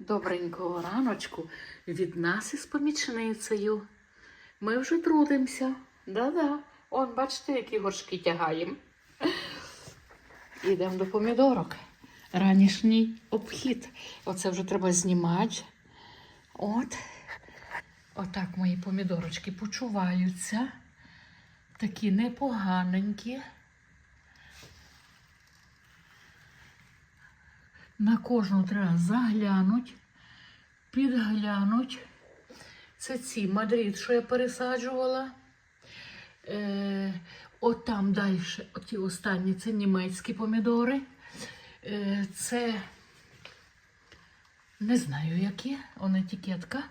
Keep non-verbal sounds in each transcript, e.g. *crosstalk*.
Добренького раночку від нас із помічницею. Ми вже трудимося. Да-да. Он, бачите, які горшки тягаємо. Ідемо до помідорок. Ранішній обхід. Оце вже треба знімати. От. Отак мої помідорочки почуваються. Такі непоганенькі. На кожну треба заглянуть, підглянуть. Це ці Мадрид, що я пересаджувала. Е, от там далі, оті останні, це німецькі помідори. Е, це не знаю які, он етикетка.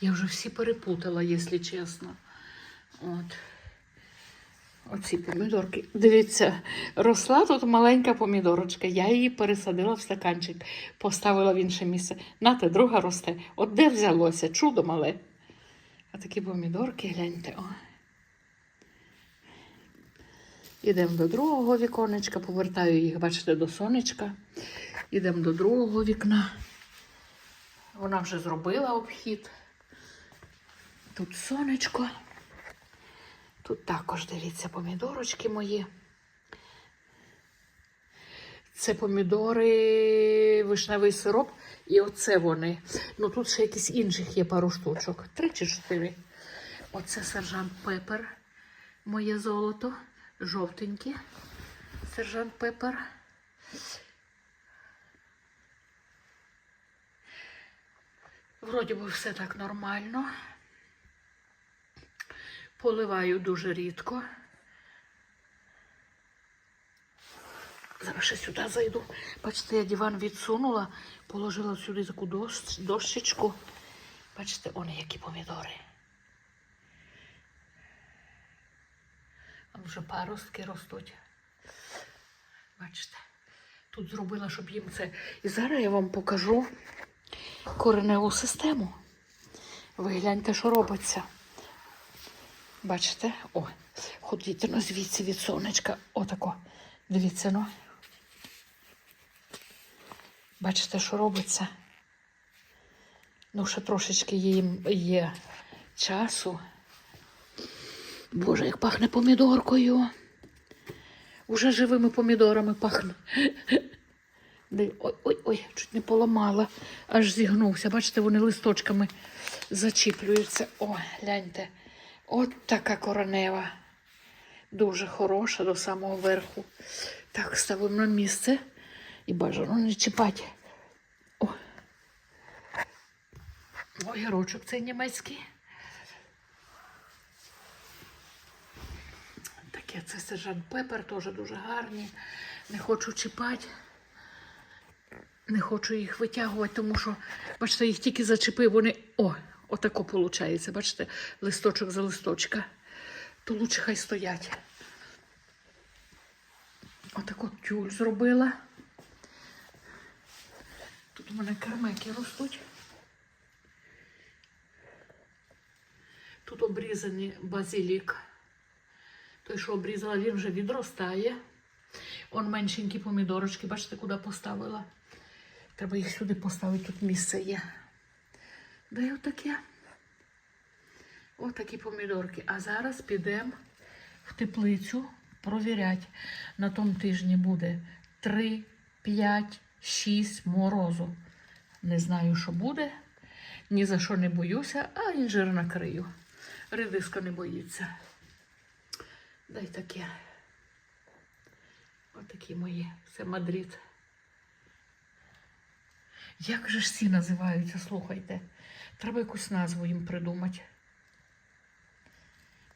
Я вже всі перепутала, якщо чесно. От. Оці помідорки. Дивіться, росла тут маленька помідорочка. Я її пересадила в стаканчик, поставила в інше місце. Нате, друга росте. От де взялося? Чудо мале. А такі помідорки, гляньте. О. Ідемо до другого віконечка, повертаю їх, бачите, до сонечка. Ідемо до другого вікна. Вона вже зробила обхід. Тут сонечко. Тут також дивіться помідорочки мої. Це помідори, вишневий сироп, і оце вони. Ну тут ще якісь інших є пару штучок. Три чи чотири. Оце сержант Пепер, моє золото, жовтеньке. Сержант Пепер. Вроді би все так нормально. Поливаю дуже рідко. Зараз ще сюди зайду. Бачите, я диван відсунула, положила сюди таку дощ, дощечку. Бачите, вони які помідори. Там вже паростки ростуть. Бачите, тут зробила, щоб їм це. І зараз я вам покажу кореневу систему. Ви гляньте, що робиться. Бачите? О, ходіть ну, звідси від сонечка. Отако. Дивіться, ну. Бачите, що робиться? Ну, ще трошечки їм є часу. Боже, як пахне помідоркою. Уже живими помідорами пахне. Ой, ой, ой, чуть не поламала, аж зігнувся. Бачите, вони листочками зачіплюються. О, гляньте. От така коронева. Дуже хороша до самого верху. Так, ставимо на місце і бажано не чіпати. О. Огірочок цей німецький. Таке це сержант Пепер, теж дуже гарні. Не хочу чіпати. Не хочу їх витягувати, тому що, бачите, їх тільки зачепив, вони. О, отако виходить. Бачите, листочок за листочка. То лучше хай стоять. Отако тюль зробила. Тут у мене кармеки ростуть. Тут обрізаний базилік. Той, що обрізала, він вже відростає. Он меншенькі помідорочки, бачите, куди поставила. Треба їх сюди поставити, тут місце є. Да й отаке. Отакі помідорки. А зараз підемо в теплицю провіряти. На тому тижні буде 3, 5, 6 морозу. Не знаю, що буде. Ні за що не боюся, а інжир накрию. Редиска не боїться. Дай таке. Отакі мої. Це Мадрид. Як же ж ці називаються, слухайте. Треба якусь назву їм придумати.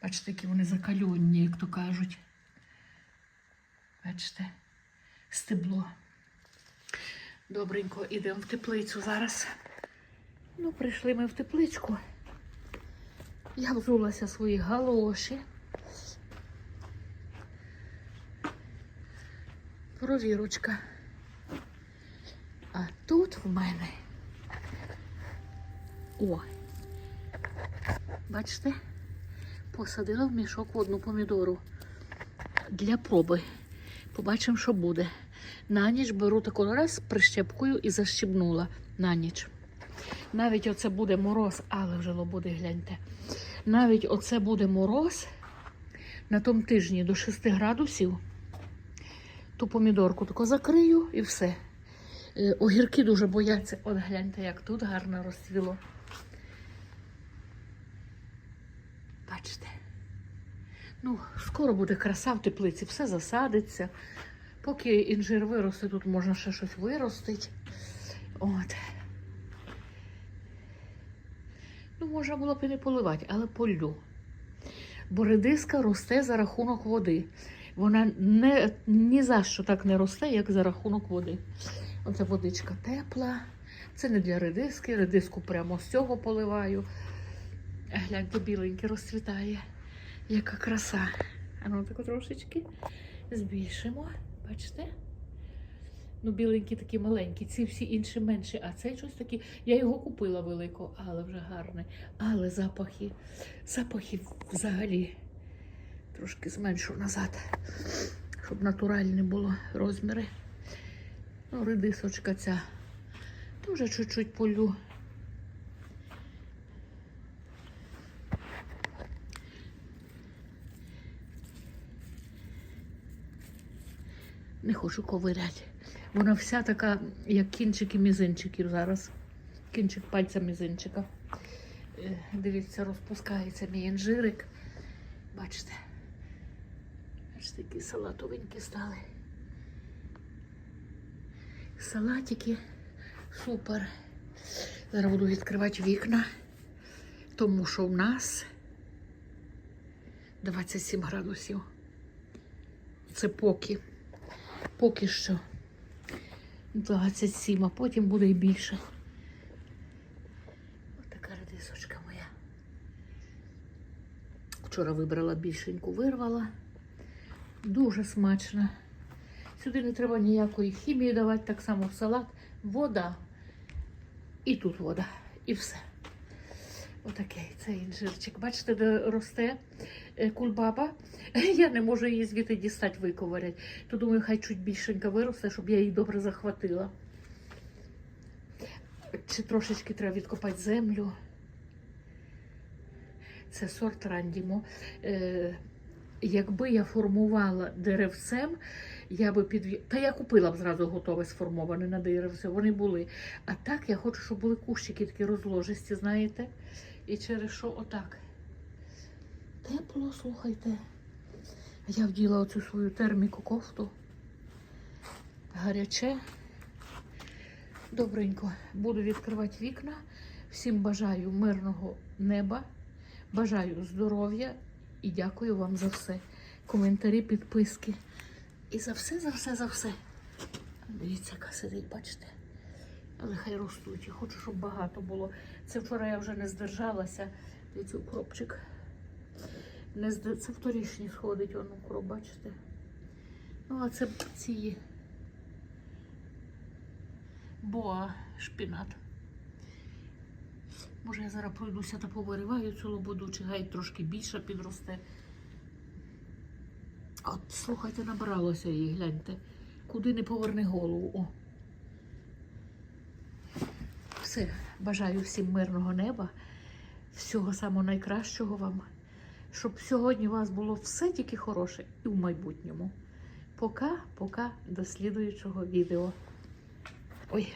Бачите, які вони закальонні, як то кажуть. Бачите, стебло. Добренько, ідемо в теплицю зараз. Ну, прийшли ми в тепличку. Я взулася свої галоші. Провірочка. А тут в мене. О, бачите, посадила в мішок одну помідору для проби. Побачимо, що буде. На ніч беру таку раз прищепкою і защібнула на ніч. Навіть оце буде мороз, але вже лободи гляньте. Навіть оце буде мороз на тому тижні до 6 градусів. Ту помідорку тако закрию і все. Е, Огірки дуже бояться. От гляньте, як тут гарно розцвіло. Бачите? Ну, скоро буде краса в теплиці, все засадиться. Поки інжир виросте, тут можна ще щось виростити. От. Ну, можна було б і не поливати, але полю. Бо редиска росте за рахунок води. Вона не, ні за що так не росте, як за рахунок води. Оце водичка тепла. Це не для редиски. Редиску прямо з цього поливаю. Гляньте, біленьке розцвітає. Яка краса. А ну тако трошечки збільшимо. Бачите? Ну, біленькі такі маленькі, ці всі інші менші, а цей щось такий. Я його купила велико, але вже гарний. Але запахи, запахи взагалі трошки зменшу назад, щоб натуральні було розміри. Ну, редисочка ця. Дуже чуть-чуть полю. Не хочу ковиряти. Вона вся така, як кінчики мізинчиків зараз. Кінчик пальця мізинчика. Е, Дивіться, розпускається мій інжирик. Бачите? Бачите, які салатовенькі стали. Салатики. Супер. Зараз буду відкривати вікна, тому що в нас 27 градусів. Це поки. Поки що 27, а потім буде і більше. Ось така редисочка моя. Вчора вибрала більшеньку, вирвала. Дуже смачна. Сюди не треба ніякої хімії давати, так само в салат. Вода. І тут вода. І все. Отакий цей інжирчик. Бачите, де росте е, кульбаба. *laughs* Я не можу її звідти дістати, виковирять. То думаю, хай чуть більшенька виросте, щоб я її добре захватила. Чи трошечки треба відкопати землю. Це сорт рандімо. Якби я формувала деревцем, я би підв'я... Та я купила б зразу готове сформоване на деревце, вони були. А так я хочу, щоб були кущики такі розложисті, знаєте. І через що отак. Тепло, слухайте. Я вділа оцю свою терміку кофту. Гаряче. Добренько. Буду відкривати вікна. Всім бажаю мирного неба. Бажаю здоров'я і дякую вам за все. Коментарі, підписки. І за все, за все, за все. Дивіться, яка сидить, бачите? Але хай ростуть. Я хочу, щоб багато було. Це вчора я вже не здержалася. Дивіться, укропчик. Не зд... Це вторічні сходить, он укроп, бачите? Ну, а це ці боа шпінат. Може, я зараз пройдуся та повириваю цю лободу, чи гай трошки більше підросте. От, слухайте, набралося її, гляньте. Куди не поверни голову. О. Все, бажаю всім мирного неба, всього самого найкращого вам, щоб сьогодні у вас було все тільки хороше і в майбутньому. Пока, пока до слідуючого відео. Ой.